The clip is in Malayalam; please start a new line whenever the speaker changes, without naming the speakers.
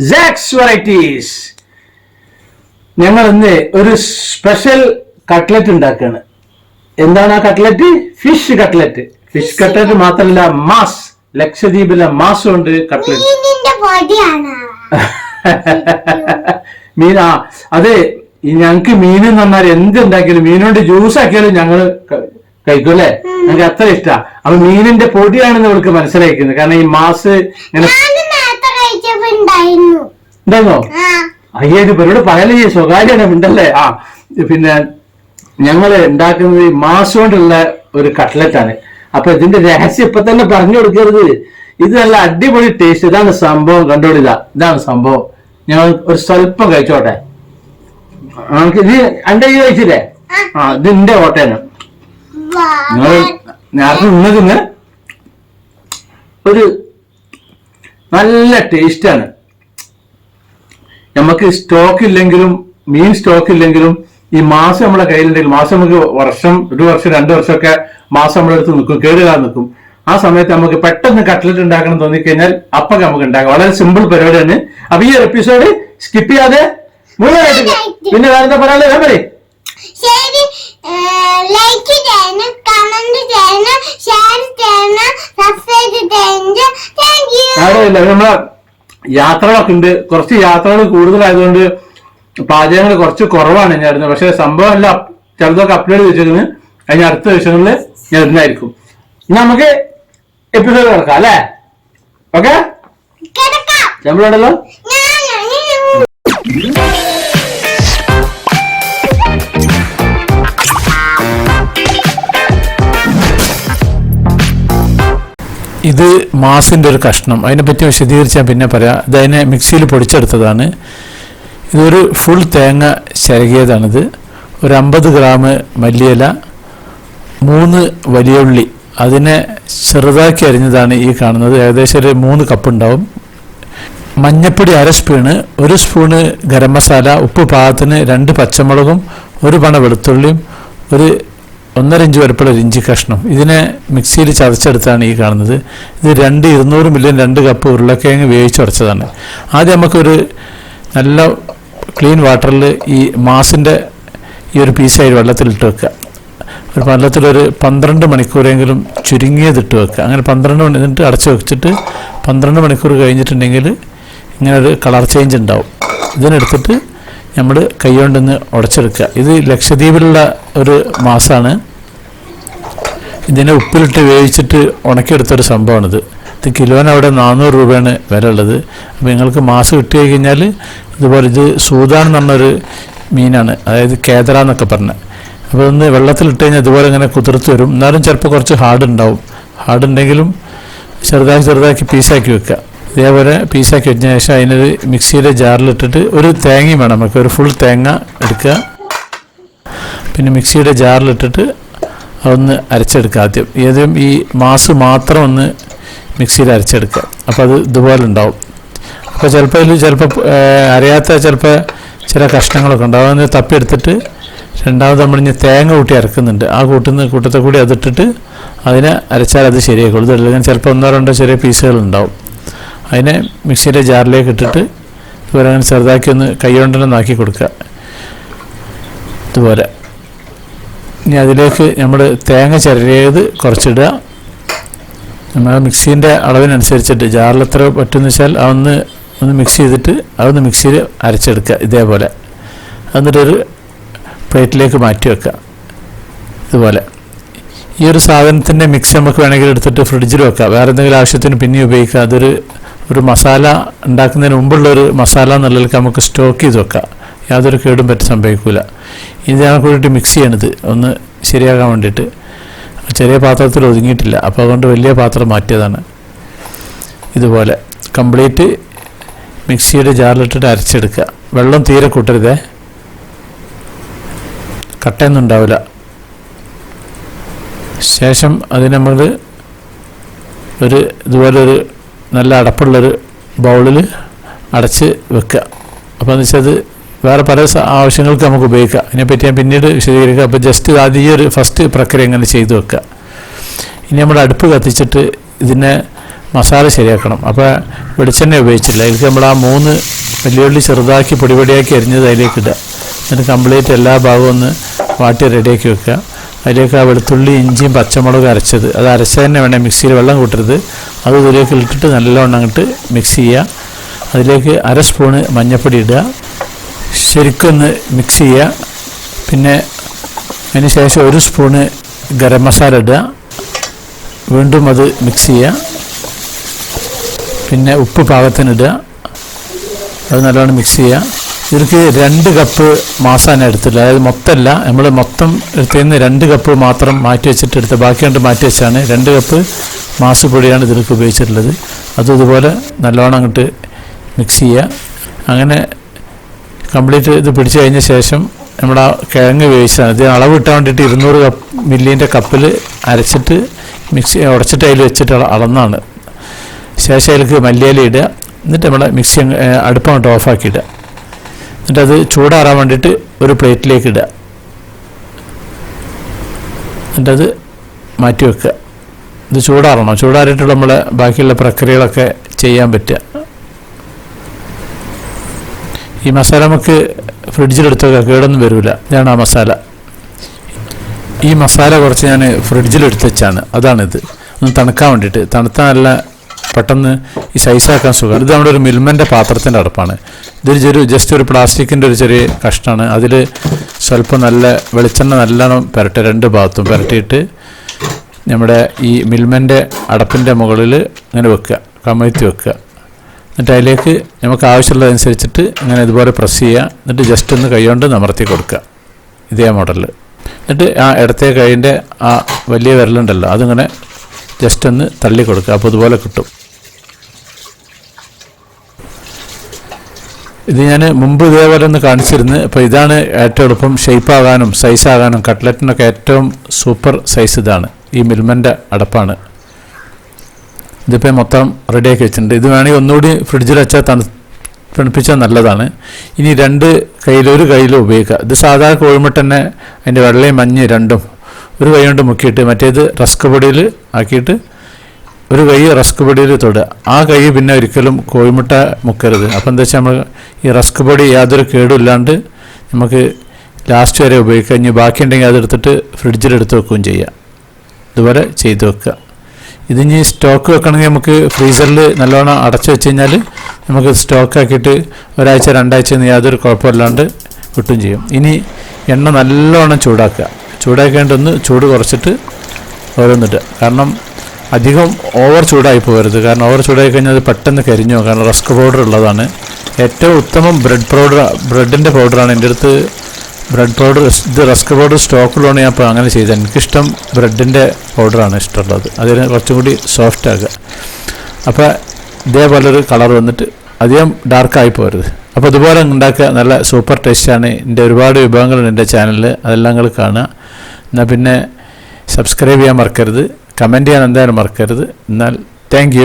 സാക്സ് വെറൈറ്റീസ് ഞങ്ങൾ ഇന്ന് ഒരു സ്പെഷ്യൽ കട്ട്ലറ്റ് ഉണ്ടാക്കുകയാണ് എന്താണ് ആ cutlet fish cutlet fish cutlet മാത്രമല്ല മാസ്. ലക്ഷദ്വീപിലെ മാസ് ഉണ്ട് കട്ട്ലറ്റ് മീൻ ആ അതെ ഈ ഞങ്ങക്ക് മീൻ എന്ന് പറഞ്ഞാൽ എന്ത് ഉണ്ടാക്കിയാലും മീനുകൊണ്ട് ജ്യൂസ് ആക്കിയാലും ഞങ്ങൾ കഴിക്കും അല്ലേ? ഞങ്ങൾക്ക് അത്ര ഇഷ്ടമാണ് അപ്പൊ മീനിന്റെ പൊടിയാണെന്ന് അവൾക്ക് മനസ്സിലാക്കുന്നത് കാരണം ഈ മാസ് ഇങ്ങനെ
ഉണ്ടായിരുന്നു
അയ്യേ ഇത് ഇവരോട് പറയലേ ഉണ്ടല്ലേ ആ പിന്നെ ഞങ്ങൾ ഉണ്ടാക്കുന്നത് ഈ മാസ് കൊണ്ടുള്ള ഒരു കട്ട്ലറ്റ് ആണ് അപ്പൊ ഇതിന്റെ രഹസ്യം ഇപ്പൊ തന്നെ പറഞ്ഞു കൊടുക്കരുത്. ഇത് നല്ല അടിപൊളി ടേസ്റ്റ് ഇതാണ് സംഭവം. കണ്ടോളില്ല ഇതാണ് സംഭവം. ഞങ്ങൾ ഒരു സ്വല്പം കഴിച്ചോട്ടെ. നമുക്ക് ഇത് എന്റെ ഈ കഴിച്ചില്ലേ? ആ. ഇത് എന്റെ നിങ്ങൾ നേരത്തെ നിന്ന് ഒരു നല്ല ടേസ്റ്റാണ് നമുക്ക് സ്റ്റോക്ക് ഇല്ലെങ്കിലും മീൻ സ്റ്റോക്ക് ഇല്ലെങ്കിലും ഈ മാസം നമ്മുടെ കയ്യിലുണ്ടെങ്കിൽ മാസം നമുക്ക് വർഷം ഒരു വർഷം രണ്ടു വർഷമൊക്കെ മാസം നമ്മുടെ അടുത്ത് നിൽക്കും കേടുകാതെ നിൽക്കും. ആ സമയത്ത് നമുക്ക് പെട്ടെന്ന് കട്ട്ലറ്റ് ഉണ്ടാക്കണം തോന്നിക്കഴിഞ്ഞാൽ അപ്പൊക്കെ നമുക്ക് ഉണ്ടാക്കാം. വളരെ സിമ്പിൾ പരിപാടിയാണ്. അപ്പൊ ഈ എപ്പിസോഡ് സ്കിപ്പ് ചെയ്യാതെ മുഴുവനായിട്ട് പിന്നെ വേറെ എന്താ പറയാ. ഞാൻ പറയും
ലൈക്ക് ചെയ്യണം കമന്റ് ചെയ്യണം ഷെയർ ചെയ്യണം സബ്സ്ക്രൈബ് ചെയ്യണം. താങ്ക് യു
നമ്മളെ യാത്രകളൊക്കെ ഉണ്ട് കുറച്ച് യാത്രകൾ കൂടുതലായതുകൊണ്ട് പാചകങ്ങൾ കുറച്ച് കുറവാണ് ഞാൻ ഇടുന്നത് പക്ഷെ സംഭവം എല്ലാം ചിലതൊക്കെ അപ്ലോഡ് ചെയ്തിരിക്കുന്നത് അതിന് അടുത്ത ദിവസങ്ങളിൽ ഞാൻ ഇടുന്നതായിരിക്കും ഇനി നമുക്ക് എപ്പിസോഡ് കിടക്കാം അല്ലേ? ഓക്കെ നമ്മളുണ്ടല്ലോ
ഇത് മാസിന്റെ ഒരു കഷ്ണം. അതിനെപ്പറ്റി വിശദീകരിച്ചാൽ പിന്നെ പറയാം. ഇതതിനെ മിക്സിയിൽ പൊടിച്ചെടുത്തതാണ്. ഇതൊരു ഫുൾ തേങ്ങ ചരകിയതാണിത് ഒരു അമ്പത് ഗ്രാം മല്ലിയില മൂന്ന് വലിയ ഉള്ളി അതിനെ ചെറുതാക്കി അരിഞ്ഞതാണ് ഈ കാണുന്നത്. ഏകദേശം ഒരു മൂന്ന് കപ്പ് ഉണ്ടാവും. മഞ്ഞപ്പൊടി അര സ്പൂണ് ഒരു സ്പൂണ് ഗരം മസാല ഉപ്പ് പാകത്തിന് രണ്ട് പച്ചമുളകും ഒരു പണ വെളുത്തുള്ളിയും ഒരു ഒന്നര ഇഞ്ച് വരപ്പുള്ള ഒരു ഇഞ്ചി കഷ്ണം. ഇതിനെ മിക്സിയിൽ ചതച്ചെടുത്താണ് ഈ കാണുന്നത്. ഇത് രണ്ട് ഇരുന്നൂറ് മില്യൺ രണ്ട് കപ്പ് ഉരുളക്കിഴങ്ങ് വേവിച്ചുടച്ചതാണ് ആദ്യം നമുക്കൊരു നല്ല ക്ലീൻ വാട്ടറിൽ ഈ മാസിന്റെ ഈ ഒരു പീസായി വെള്ളത്തിലിട്ട് വെക്കുക. ഒരു വെള്ളത്തിലൊരു പന്ത്രണ്ട് മണിക്കൂറെങ്കിലും ചുരുങ്ങിയതിട്ട് വെക്കുക. അങ്ങനെ പന്ത്രണ്ട് മണി എന്നിട്ട് അടച്ചു വെച്ചിട്ട് പന്ത്രണ്ട് മണിക്കൂർ കഴിഞ്ഞിട്ടുണ്ടെങ്കിൽ ഇങ്ങനെ ഒരു കളർ ചേഞ്ച് ഉണ്ടാവും. ഇതിനെടുത്തിട്ട് നമ്മൾ കൈകൊണ്ടൊന്ന് ഉടച്ചെടുക്കുക. ഇത് ലക്ഷദ്വീപിലുള്ള ഒരു മാസമാണ് ഇതിനെ ഉപ്പിലിട്ട് വേവിച്ചിട്ട് ഉണക്കിയെടുത്തൊരു സംഭവമാണിത്. ഇത് കിലോന് അവിടെ നാനൂറ് രൂപയാണ് വില ഉള്ളത് അപ്പോൾ നിങ്ങൾക്ക് മാസം കിട്ടി കഴിഞ്ഞാൽ ഇതുപോലെ ഇത് സൂതാൻ എന്ന് പറഞ്ഞൊരു മീനാണ്. അതായത് കേദറ എന്നൊക്കെ പറഞ്ഞ. അപ്പോൾ ഒന്ന് വെള്ളത്തിലിട്ട് കഴിഞ്ഞാൽ ഇതുപോലെ ഇങ്ങനെ കുതിർത്ത് വരും. എന്നാലും ചിലപ്പോൾ കുറച്ച് ഹാർഡ് ഉണ്ടാവും. ഹാർഡ് ഉണ്ടെങ്കിലും ചെറുതാക്കി ചെറുതാക്കി പീസാക്കി വെക്കുക. ഇതേപോലെ പീസാക്കി വെച്ചതിന് ശേഷം അതിനൊരു മിക്സിയുടെ ജാറിലിട്ടിട്ട് ഒരു തേങ്ങയും വേണം നമുക്ക്. ഒരു ഫുൾ തേങ്ങ എടുക്കുക. പിന്നെ മിക്സിയുടെ ജാറിലിട്ടിട്ട് അതൊന്ന് അരച്ചെടുക്കുക ആദ്യം. ഏതും ഈ മാസ് മാത്രം ഒന്ന് മിക്സിയിൽ അരച്ചെടുക്കുക. അപ്പോൾ അത് ഇതുപോലെ ഉണ്ടാവും. അപ്പോൾ ചിലപ്പോൾ ഇതിൽ ചിലപ്പോൾ അറിയാത്ത ചിലപ്പോൾ ചില കഷ്ണങ്ങളൊക്കെ ഉണ്ടാവും അതൊന്ന് തപ്പിയെടുത്തിട്ട് രണ്ടാമത് നമ്മൾ ഇനി തേങ്ങ കൂട്ടി അരക്കുന്നുണ്ട്. ആ കൂട്ടുന്ന കൂട്ടത്തെ കൂടി അതിട്ടിട്ട് അതിനെ അരച്ചാൽ അത് ശരിയാക്കുള്ളൂ ഇതല്ലെങ്കിൽ ചിലപ്പോൾ ഒന്നോ രണ്ടോ ചെറിയ പീസുകൾ ഉണ്ടാവും. അതിനെ മിക്സിയുടെ ജാറിലേക്ക് ഇട്ടിട്ട് ഇതുപോലെ അങ്ങനെ ചെറുതാക്കി ഒന്ന് കൈ കൊണ്ടുതന്നെ കൊടുക്കുക. ഇതുപോലെ. ഇനി അതിലേക്ക് നമ്മൾ തേങ്ങ ചിരകിയത് കുറച്ചിടുക. നമ്മൾ മിക്സീന്റെ അളവിനനുസരിച്ചിട്ട് ജാറിൽ എത്ര പറ്റുമെന്ന് വെച്ചാൽ അതൊന്ന് ഒന്ന് മിക്സ് ചെയ്തിട്ട് അതൊന്ന് മിക്സിയിൽ അരച്ചെടുക്കുക ഇതേപോലെ. എന്നിട്ടൊരു പ്ലേറ്റിലേക്ക് മാറ്റി വെക്കുക. ഇതുപോലെ. ഈ ഒരു സാധനത്തിന്റെ മിക്സ് നമുക്ക് വേണമെങ്കിൽ എടുത്തിട്ട് ഫ്രിഡ്ജിൽ വെക്കാം. വേറെ എന്തെങ്കിലും ആവശ്യത്തിന് പിന്നെ ഉപയോഗിക്കുക അതൊരു ഒരു മസാല ഉണ്ടാക്കുന്നതിന് മുമ്പുള്ള ഒരു മസാല എന്നുള്ളതിലേക്ക് നമുക്ക് സ്റ്റോക്ക് ചെയ്ത് വെക്കാം. യാതൊരു കേടും പറ്റി സംഭവിക്കില്ല ഇത് ഞാൻ കൂടിയിട്ട് മിക്സ് ചെയ്യണത്. ഒന്ന് ശരിയാകാൻ വേണ്ടിയിട്ട്. ചെറിയ പാത്രത്തിൽ ഒതുങ്ങിയിട്ടില്ല. അപ്പോൾ അതുകൊണ്ട് വലിയ പാത്രം മാറ്റിയതാണ്. ഇതുപോലെ കംപ്ലീറ്റ് മിക്സിയുടെ ജാറിലിട്ടിട്ട് അരച്ചെടുക്കുക. വെള്ളം തീരെ കൂട്ടരുതേ. കട്ടയൊന്നും ഉണ്ടാവില്ല. ശേഷം അതിന് നമ്മൾ ഒരു ഇതുപോലെ ഒരു നല്ല അടപ്പുള്ളൊരു ബൗളിൽ അടച്ച് വെക്കുക അപ്പോൾ എന്ന് വെച്ചാൽ അത് വേറെ പല ആവശ്യങ്ങൾക്ക് നമുക്ക് ഉപയോഗിക്കാം. അതിനെപ്പറ്റി ഞാൻ പിന്നീട് വിശദീകരിക്കുക അപ്പോൾ ജസ്റ്റ് ആദ്യം ഈ ഒരു ഫസ്റ്റ് പ്രക്രിയ ഇങ്ങനെ ചെയ്തു വെക്കുക ഇനി നമ്മൾ അടുപ്പ് കത്തിച്ചിട്ട് ഇതിനെ മസാല ശരിയാക്കണം. അപ്പോൾ വെളിച്ചെണ്ണ ഉപയോഗിച്ചില്ല അതിലേക്ക് നമ്മൾ ആ മൂന്ന് വെല്ലുവിളി ചെറുതാക്കി പൊടിപൊടിയാക്കി അരിഞ്ഞത് അതിലേക്ക് ഇടുക. എന്നിട്ട് കംപ്ലീറ്റ് എല്ലാ ഭാഗവും ഒന്ന് വാട്ടി റെഡിയാക്കി വെക്കുക അതിലേക്ക് ആ വെളുത്തുള്ളി ഇഞ്ചിയും പച്ചമുളക് അരച്ചത്. അത് അരച്ച തന്നെ വേണം മിക്സിയിൽ വെള്ളം കൂട്ടരുത്. അത് ഇതിലേക്ക് ഇട്ടിട്ട് നല്ലവണ്ണം അങ്ങോട്ട് മിക്സ് ചെയ്യുക. അതിലേക്ക് അര സ്പൂണ് മഞ്ഞൾപ്പൊടി ഇടുക. ശരിക്കൊന്ന് മിക്സ് ചെയ്യുക. പിന്നെ അതിന് ശേഷം ഒരു സ്പൂണ് ഗരം മസാല ഇടുക. വീണ്ടും അത് മിക്സ് ചെയ്യുക. പിന്നെ ഉപ്പ് പാകത്തിന് ഇടുക. അത് നല്ലോണം മിക്സ് ചെയ്യുക. ഇതിലേക്ക് രണ്ട് കപ്പ് മാസാന എടുത്തില്ല അതായത് മൊത്തമല്ല. നമ്മൾ മൊത്തം എടുത്തതിന് രണ്ട് കപ്പ് മാത്രം മാറ്റി വെച്ചിട്ട് എടുത്ത് ബാക്കി രണ്ട് മാറ്റി വെച്ചാണ് രണ്ട് കപ്പ് മാസ് പൊടിയാണ് ഇതിലേക്ക് ഉപയോഗിച്ചിട്ടുള്ളത്. അതും ഇതുപോലെ നല്ലോണം അങ്ങോട്ട് മിക്സ് ചെയ്യുക. അങ്ങനെ കംപ്ലീറ്റ് ഇത് പിടിച്ചു കഴിഞ്ഞ ശേഷം നമ്മുടെ ആ കിഴങ്ങ് വേവിച്ചതാണ്. ഇത് അളവ് കിട്ടാൻ വേണ്ടിയിട്ട് ഇരുന്നൂറ് കപ്പ് മില്ലിന്റെ കപ്പിൽ അരച്ചിട്ട് മിക്സി ഉടച്ചിട്ട് അതിൽ വെച്ചിട്ട് അള- അളന്നാണ്. ശേഷം അതിലേക്ക് മല്ലിയില ഇടുക. എന്നിട്ട് നമ്മുടെ മിക്സി അടുപ്പം അങ്ങോട്ട് ഓഫാക്കി ഇടുക. എന്നിട്ട് അത് ചൂടാറാൻ വേണ്ടിയിട്ട് ഒരു പ്ലേറ്റിലേക്ക് ഇടുക. എന്നിട്ടത് മാറ്റി വെക്കുക. ഇത് ചൂടാറണം. ചൂടാറിയിട്ട് നമ്മളെ ബാക്കിയുള്ള പ്രക്രിയകളൊക്കെ ചെയ്യാൻ പറ്റുക. ഈ മസാല നമുക്ക് ഫ്രിഡ്ജിലെടുത്ത് വെക്കുക. കേടൊന്നും വരില്ല ഇതാണ് ആ മസാല. ഈ മസാല കുറച്ച് ഞാൻ ഫ്രിഡ്ജിലെടുത്ത് വെച്ചാണ്. അതാണിത്. ഒന്ന് തണുക്കാൻ വേണ്ടിയിട്ട്. തണുത്താൽ നല്ല പെട്ടെന്ന് ഈ സൈസാക്കാൻ സുഖമാണ്. ഇത് നമ്മുടെ ഒരു മിൽമന്റെ പാത്രത്തിന്റെ അടുപ്പാണ്. ഇതൊരു ചെറിയ ജസ്റ്റ് ഒരു പ്ലാസ്റ്റിക്കിന്റെ ഒരു ചെറിയ കഷ്ണമാണ് അതിൽ സ്വല്പം നല്ല വെളിച്ചെണ്ണ നല്ലോണം പുരട്ടുക രണ്ട് ഭാഗത്തും പുരട്ടിയിട്ട് നമ്മുടെ ഈ മിൽമന്റെ അടപ്പിന്റെ മുകളിൽ ഇങ്ങനെ വെക്കുക കമഴ്ത്തി വെക്കുക. എന്നിട്ട് അതിലേക്ക് നമുക്ക് ആവശ്യമുള്ളതനുസരിച്ചിട്ട് ഇങ്ങനെ ഇതുപോലെ പ്രസ് ചെയ്യുക. എന്നിട്ട് ജസ്റ്റ് ഒന്ന് കൈകൊണ്ട് നമർത്തി കൊടുക്കുക. ഇതേ മോഡലിൽ എന്നിട്ട് ആ ഇടത്തെ കൈയിന്റെ ആ വലിയ വിരലുണ്ടല്ലോ അതിങ്ങനെ ജസ്റ്റ് ഒന്ന് തള്ളി കൊടുക്കുക. അപ്പോൾ ഇതുപോലെ കിട്ടും. ഇത് ഞാൻ മുമ്പ് ഇതേപോലെ ഒന്ന് കാണിച്ചിരുന്നു. അപ്പോൾ ഇതാണ് ഏറ്റവും എളുപ്പം ഷേപ്പ് ആകാനും സൈസ് ആകാനും കട്ട്ലറ്റിനൊക്കെ ഏറ്റവും സൂപ്പർ സൈസ് ഇതാണ്. ഈ മിൽമന്റെ അടപ്പാണ്. ഇതിപ്പോൾ മൊത്തം റെഡിയാക്കി വെച്ചിട്ടുണ്ട്. ഇത് വേണമെങ്കിൽ ഒന്നുകൂടി ഫ്രിഡ്ജിൽ വെച്ചാൽ തണു തണുപ്പിച്ചാൽ നല്ലതാണ്. ഇനി രണ്ട് കയ്യിൽ ഒരു കയ്യിൽ ഉപയോഗിക്കുക. ഇത് സാധാരണ കോഴിമുട്ട തന്നെ അതിന്റെ വെള്ളയും മഞ്ഞ് രണ്ടും. ഒരു കൈ കൊണ്ട് മുക്കിയിട്ട് മറ്റേത് റസ്ക് പൊടിയിൽ ആക്കിയിട്ട് ഒരു കൈ റസ്ക് പൊടിയിൽ തൊടുക. ആ കൈ പിന്നെ ഒരിക്കലും കോഴിമുട്ട മുക്കരുത്. അപ്പം എന്താ വെച്ചാൽ നമ്മൾ ഈ റസ്ക് പൊടി യാതൊരു കേടുമില്ലാണ്ട് നമുക്ക് ലാസ്റ്റ് വരെ ഉപയോഗിക്കുക. ഇനി ബാക്കിയുണ്ടെങ്കിൽ അതെടുത്തിട്ട് ഫ്രിഡ്ജിലെടുത്ത് വെക്കുകയും ചെയ്യാം ഇതുപോലെ ചെയ്ത് വെക്കുക. ഇതിനി സ്റ്റോക്ക് വെക്കണമെങ്കിൽ നമുക്ക് ഫ്രീസറിൽ നല്ലോണം അടച്ചു വെച്ച് കഴിഞ്ഞാൽ നമുക്ക് സ്റ്റോക്ക് ആക്കിയിട്ട് ഒരാഴ്ച രണ്ടാഴ്ച യാതൊരു കുഴപ്പമില്ലാണ്ട് കിട്ടുകയും ചെയ്യും. ഇനി എണ്ണ നല്ലോണം ചൂടാക്കുക. ചൂടാക്കേണ്ട ഒന്ന് ചൂട് കുറച്ചിട്ട് ഓരോന്നിട്ട് കാരണം അധികം ഓവർ ചൂടായി പോകരുത്. കാരണം ഓവർ ചൂടായി കഴിഞ്ഞാൽ അത് പെട്ടെന്ന് കരിഞ്ഞു കാരണം റസ്ക് പൗഡർ ഉള്ളതാണ്. ഏറ്റവും ഉത്തമം ബ്രെഡ് പൗഡർ ബ്രെഡിന്റെ പൗഡറാണ് എന്റെ അടുത്ത് ബ്രെഡ് പൗഡർ ഇത് റസ്ക് പൗഡർ സ്റ്റോക്കിലാണ് ഞാൻ അപ്പോൾ അങ്ങനെ ചെയ്തത്. എനിക്കിഷ്ടം ബ്രെഡിന്റെ പൗഡറാണ് ഇഷ്ടമുള്ളത്. അതിന് കുറച്ചും കൂടി സോഫ്റ്റ് ആക്കുക അപ്പോൾ ഇതേപോലൊരു കളർ വന്നിട്ട് അധികം ഡാർക്കായി പോരുത് അപ്പോൾ ഇതുപോലെ ഉണ്ടാക്കുക. നല്ല സൂപ്പർ ടേസ്റ്റാണ് എന്റെ ഒരുപാട് വിഭവങ്ങളുണ്ട് എന്റെ ചാനലിൽ അതെല്ലാം നിങ്ങൾ കാണുക. എന്നാൽ പിന്നെ സബ്സ്ക്രൈബ് ചെയ്യാൻ മറക്കരുത്. കമന്റ് ചെയ്യാൻ എന്തായാലും മറക്കരുത്. എന്നാൽ താങ്ക്